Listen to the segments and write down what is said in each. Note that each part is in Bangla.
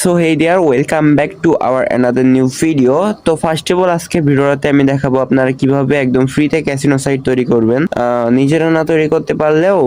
So hey dear welcome back to our another new video তো ফার্স্ট অফ অল আজকে ভিডিওটাতে আমি দেখাবো আপনারা কীভাবে একদম ফ্রিতে ক্যাসিনো সাইট তৈরি করবেন। নিজেরা না তৈরি করতে পারলেও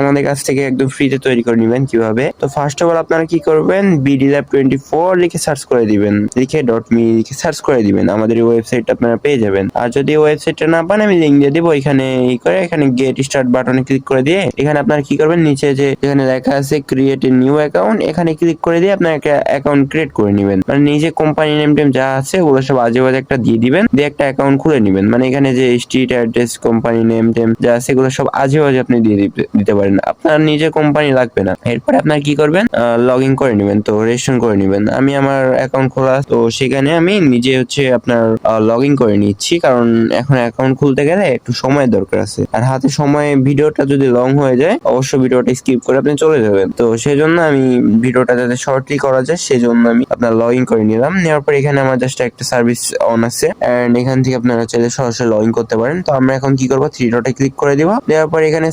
আমাদের কাছ থেকে একদম ফ্রিতে তৈরি করে নেবেন কীভাবে। তো ফার্স্ট অফ অল আপনারা কি করবেন? বিডি ল্যাব টোয়েন্টি ফোর লিখে সার্চ করে দিবেন। লিখে ডট মি লিখে সার্চ করে দিবেন। আমাদের এই ওয়েবসাইটটা আপনারা পেয়ে যাবেন। আর যদি ওয়েবসাইটটা না পান, আমি লিঙ্ক দিয়ে দিবো এখানে ই করে, এখানে গেট স্টার্ট বাটনে ক্লিক করে দিয়ে এখানে আপনারা কি করবেন? নিচে যে এখানে লেখা আছে ক্রিয়েট এ নিউ অ্যাকাউন্ট এখানে ক্লিক করে দিয়ে আপনার একটা অ্যাকাউন্ট ক্রিয়েট করে নেবেন। মানে নিজে কোম্পানি নেম টেম যা আছে, ওগুলো সব আজে বাজে একটা দিয়ে দিবেন, দিয়ে একটা অ্যাকাউন্ট খুলে নেবেন। মানে এখানে যে স্ট্রিট অ্যাড্রেস কোম্পানি নেম টেম যা আছে, এগুলো সব আজে বাজে আপনি দিয়ে দিতে- পারেন। আপনার নিজে কোম্পানি লাগবে না। এরপরে আপনার কি করবেন? লগ ইন করে নেবেন, তো রেজিস্ট্রেশন করে নেবেন। আমি আমার অ্যাকাউন্ট খোলা, তো সেখানে আমি নিজে হচ্ছে আপনার লগ ইন করে নিচ্ছি। কারণ এখন অ্যাকাউন্ট খুলতে গেলে একটু সময়ের দরকার আছে। আর হাতে সময় ভিডিওটা যদি লং হয়ে যায়, অবশ্যই ভিডিওটা স্কিপ করে আপনি চলে যাবেন। তো সেই জন্য আমি ভিডিওটা যাতে শর্টলি করা যায় সেই জন্য আমি আপনার লগ ইন করে নিলাম। নেওয়ার পর এখানে আমার জাস্ট একটা সার্ভিস অন আছে। এন্ড এখান থেকে আপনারা চাইলে সরাসরি লগ ইন করতে পারেন। তো আমরা এখন কি করব? থ্রি ডটে ক্লিক করে দিব। দেওয়ার পর এখানে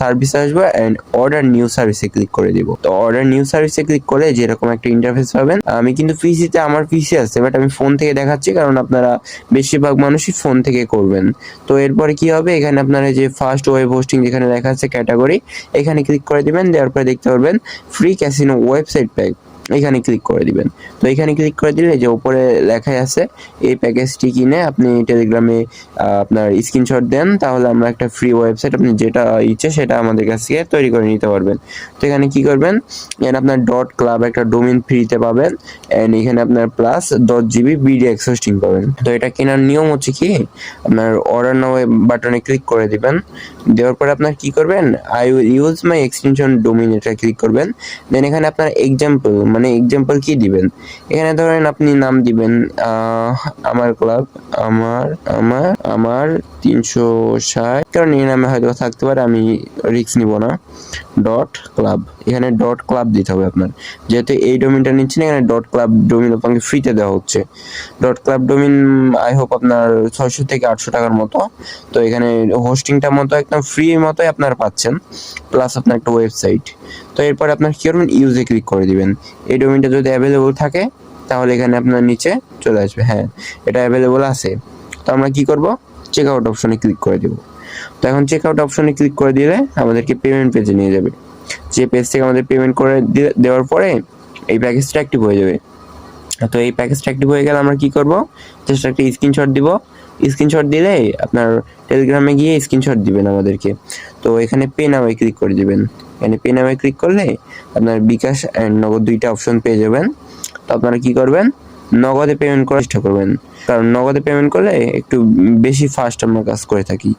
সার্ভিস আসবে এন্ড অর্ডার নিউ সার্ভিসে ক্লিক করে দিব। তো অর্ডার নিউ সার্ভিসে ক্লিক করে যেরকম একটা ইন্টারফেস পাবেন। আমি কিন্তু পিসিতে আমার পিসি আছে বাট আমি ফোন থেকে দেখাচ্ছি, কারণ আপনারা বেশিরভাগ মানুষই ফোন থেকে করবেন। তো এরপরে কি হবে? এখানে আপনারা যে ফার্স্ট ওয়েব হোস্টিং যেখানে লেখা আছে ক্যাটাগরি এখানে ক্লিক করে দিবেন। দেওয়ার পরে দেখতে পারবেন ফ্রি ক্যাসিনো ওয়েবসাইট প্যাক এখানে ক্লিক করে দিবেন। তো এখানে ক্লিক করে দিলে যে উপরে লেখাই আছে, এই প্যাকেজটি কিনে আপনি টেলিগ্রামে আপনার স্ক্রিনশট দেন, তাহলে আমরা একটা ফ্রি ওয়েবসাইট আপনি যেটা ইচ্ছে সেটা আমাদের কাছ থেকে তৈরি করে নিতে পারবেন। তো এখানে কি করবেন? এখানে আপনার ডট ক্লাব একটা ডোমিন ফ্রিতে পাবেন এন্ড এখানে আপনার প্লাস দশ জিবি বিডি হোস্টিং পাবেন। তো এটা কেনার নিয়ম হচ্ছে কি? আপনার অর্ডার নাও বাটনে ক্লিক করে দিবেন। দেওয়ার পরে আপনার কি করবেন? I will use my extension domain এটা ক্লিক করবেন। দেন এখানে আপনার এক্সাম্পল মানে এক্সাম্পল কি দিবেন? এখানে ধরেন আপনি নাম দিবেন আমার ক্লাব আমার আমার আমার তিনশো ষাট। কারণ এই নামে হয়তো থাকতে পারে, আমি রিস্ক নিব না। ডট ক্লাব এখানে ডট ক্লাব দিতে হবে আপনার। যেহেতু এই ডোমিনটা নিচ্ছেন এখানে ডট ক্লাব ডোমিন আপনাকে ফ্রিতে দেওয়া হচ্ছে। Dot club domain I hope আপনার ছয়শো থেকে আটশো টাকার মতো। তো এখানে হোস্টিংটা মতো একদম ফ্রি মতোই আপনার পাচ্ছেন প্লাস আপনার একটা ওয়েবসাইট তো এরপর আপনার কি করবেন? ইউজে ক্লিক করে দিবেন। এই ডোমিনটা যদি অ্যাভেলেবল থাকে, তাহলে এখানে আপনার নিচে চলে আসবে। হ্যাঁ এটা অ্যাভেলেবল আছে। তো আমরা কি করব? চেক আউট অপশনে ক্লিক করে দেব। তো এখন চেক আউট অপশনে ক্লিক করে দিলে আমাদেরকে পেমেন্ট পেজে নিয়ে যাবে। যে পেজ থেকে আমাদের পেমেন্ট করে দেওয়ার পরে এই প্যাকেজটা অ্যাক্টিভ হয়ে যাবে। তো এই প্যাকেজটা অ্যাক্টিভ হয়ে গেলে আমরা কি করব? জাস্ট একটা স্ক্রিনশট দিব। স্ক্রিনশট দিলে আপনার টেলিগ্রামে গিয়ে স্ক্রিনশট দিবেন আমাদেরকে। তো এখানে পে নামে ক্লিক করে দিবেন। এখানে পে নামে ক্লিক করলে আপনার বিকাশ অ্যান্ড নগদ দুইটা অপশন পেয়ে যাবেন। তো আপনারা কি করবেন? নগদে পেমেন্ট করার চেষ্টা করবেন। কারণ নগদে পেমেন্ট করলে একটু বেশি ফাস্ট আমরা কাজ করে থাকি।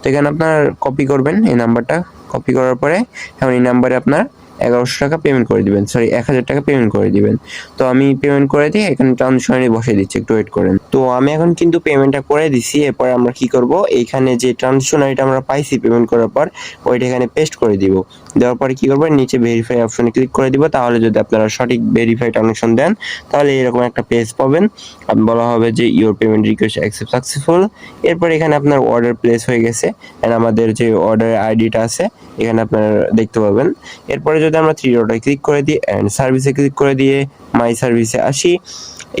তো এখানে আপনার কপি করবেন এই নাম্বারটা কপি করার পরে এখন এই নাম্বারে আপনার এগারোশো টাকা পেমেন্ট করে দিবেন। সরি এক হাজার টাকা পেমেন্ট করে দিবেন। তো আমি পেমেন্ট করে দিয়ে এখানে ট্রানজেকশনে বসে দিচ্ছি, একটু ওয়েট করেন। তো আমি এখন কিন্তু পেমেন্টটা করে দিছি, এরপর আমরা কি করব? এইখানে যে ট্রানজেকশনারিটা আমরা পাইছি পেমেন্ট করার পর, ওইটা এখানে পেস্ট করে দিব। দেওয়ার পরে কি করবেন নিচে ভেরিফাই অপশনে ক্লিক করে দিব। তাহলে যদি আপনারা সঠিক ভেরিফাই ট্রানজেকশন দেন, তাহলে এরকম একটা পেজ পাবেন। বলা হবে যে your payment request accept successful এরপর এখানে আপনার অর্ডার প্লেস হয়ে গেছে। এন্ড আমাদের যে অর্ডার আইডিটা আছে, এখানে আপনারা দেখতে পাবেন। এরপরে যদি আমরা থ্রি ডটে ক্লিক করে দিই অ্যান্ড সার্ভিসে ক্লিক করে দিয়ে মাই সার্ভিসে আসি,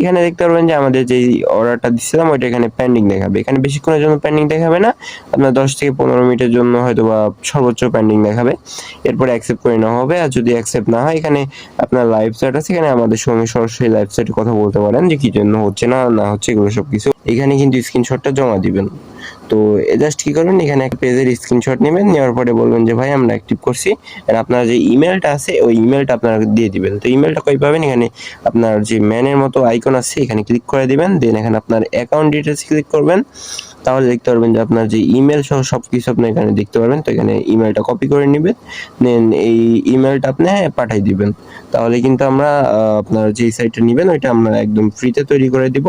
এখানে দেখতে পারবেন যে আমাদের যে অর্ডারটা দিচ্ছিলাম ওইটা এখানে পেন্ডিং দেখাবে। এখানে বেশিক্ষণের জন্য পেন্ডিং দেখাবে না, আপনার দশ থেকে পনেরো মিনিটের জন্য হয়তো বা সর্বোচ্চ পেন্ডিং দেখাবে। এরপরে অ্যাকসেপ্ট করে নেওয়া হবে, আর যদি অ্যাকসেপ্ট না হয়, এখানে আপনার লাইভ চ্যাট আছে, এখানে আমাদের সঙ্গে সরাসরি লাইভ চ্যাটে কথা বলতে পারেন যে কি জন্য হচ্ছে না না হচ্ছে, এগুলো সব কিছু এখানে কিন্তু স্ক্রিনশটটা জমা দিবেন। তো জাস্ট কি করবেন, এখানে একটা পেজের স্ক্রিনশট নেবেন, নেওয়ার পরে বলবেন যে, ভাই, আমরা অ্যাক্টিভ করছি। আর আপনার যে ইমেলটা আছে, ওই ইমেলটা আপনারা দিয়ে দিবেন। তো ইমেলটা কই পাবেন? এখানে আপনার যে ম্যানের মতো আইকন আছে, এখানে ক্লিক করে দিবেন। দেন এখানে আপনার অ্যাকাউন্ট ডিটেলস ক্লিক করবেন। তাহলে দেখতে পারবেন যে আপনার যে ইমেল সহ সব কিছু আপনি এখানে দেখতে পারবেন। তো এখানে ইমেলটা কপি করে নেবেন। দেন এই ইমেলটা আপনি পাঠিয়ে দিবেন। তাহলে কিন্তু আমরা আপনার যে সাইটটা নেবেন, ওইটা আমরা একদম ফ্রিতে তৈরি করে দিব।